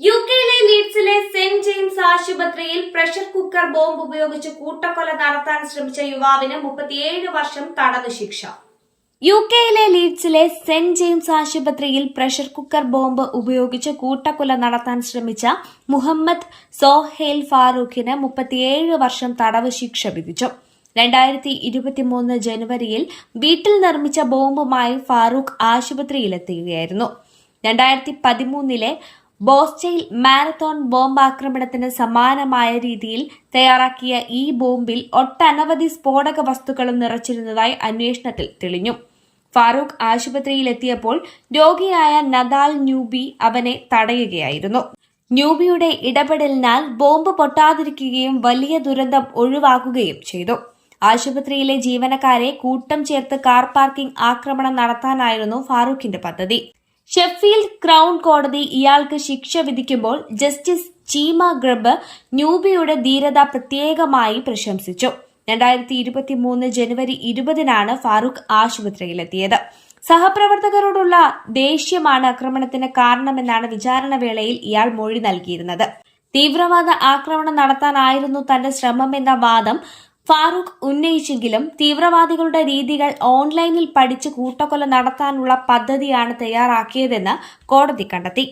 U കെയിലെ ലീഡ്സിലെ Saint James ആശുപത്രിയിൽ പ്രഷർ കുക്കർ ബോംബ് ഉപയോഗിച്ച് കൂട്ടക്കൊല നടത്താൻ ശ്രമിച്ച യുവാവിന് മുപ്പത്തിയേഴ് വർഷം തടവ് ശിക്ഷ. യു കെയിലെ ലീഡ്സിലെ സെന്റ് ജെയിംസ് ആശുപത്രിയിൽ പ്രഷർ കുക്കർ ബോംബ് ഉപയോഗിച്ച് കൂട്ടക്കൊല നടത്താൻ ശ്രമിച്ച മുഹമ്മദ് സോഹേൽ ഫാറൂഖിന് മുപ്പത്തിയേഴ് വർഷം തടവ് ശിക്ഷ വിധിച്ചു. രണ്ടായിരത്തി ഇരുപത്തിമൂന്ന് ജനുവരിയിൽ വീട്ടിൽ നിർമ്മിച്ച ബോംബുമായി ഫാറൂഖ് ആശുപത്രിയിലെത്തുകയായിരുന്നു രണ്ടായിരത്തി പതിമൂന്നിലെ ബോസ്റ്റെയിൽ മാരത്തോൺ ബോംബ് ആക്രമണത്തിന് സമാനമായ രീതിയിൽ തയ്യാറാക്കിയ ഈ ബോംബിൽ ഒട്ടനവധി സ്ഫോടക വസ്തുക്കളും നിറച്ചിരുന്നതായി അന്വേഷണത്തിൽ തെളിഞ്ഞു. ഫാറൂഖ് ആശുപത്രിയിലെത്തിയപ്പോൾ രോഗിയായ നദാൽ ന്യൂബി അവനെ തടയുകയായിരുന്നു. ന്യൂബിയുടെ ഇടപെടലിനാൽ ബോംബ് പൊട്ടാതിരിക്കുകയും വലിയ ദുരന്തം ഒഴിവാക്കുകയും ചെയ്തു. ആശുപത്രിയിലെ ജീവനക്കാരെ കൂട്ടം ചേർത്ത് കാർ പാർക്കിംഗ് ആക്രമണം നടത്താനായിരുന്നു ഫാറൂഖിന്റെ പദ്ധതി. ഷെഫീൽഡ് ക്രൗൺ കോടതി ഇയാൾക്ക് ശിക്ഷ വിധിക്കുമ്പോൾ ജസ്റ്റിസ് ചീമ ഗ്രബ് ന്യൂബിയുടെ ധീരത പ്രത്യേകമായി പ്രശംസിച്ചു. രണ്ടായിരത്തി ഇരുപത്തി മൂന്ന് ജനുവരി ഇരുപതിനാണ് ഫാറൂഖ് ആശുപത്രിയിലെത്തിയത്. സഹപ്രവർത്തകരോടുള്ള ദേഷ്യമാണ് ആക്രമണത്തിന് കാരണമെന്നാണ് വിചാരണ വേളയിൽ ഇയാൾ മൊഴി നൽകിയിരുന്നത്. തീവ്രവാദ ആക്രമണം നടത്താനായിരുന്നു തന്റെ ശ്രമമെന്ന വാദം ഫാറൂഖ് ഉന്നയിച്ചെങ്കിലും തീവ്രവാദികളുടെ രീതികൾ ഓൺലൈനിൽ പഠിച്ച് കൂട്ടക്കൊല നടത്താനുള്ള പദ്ധതിയാണ് തയ്യാറാക്കിയതെന്ന് കോടതി കണ്ടെത്തി.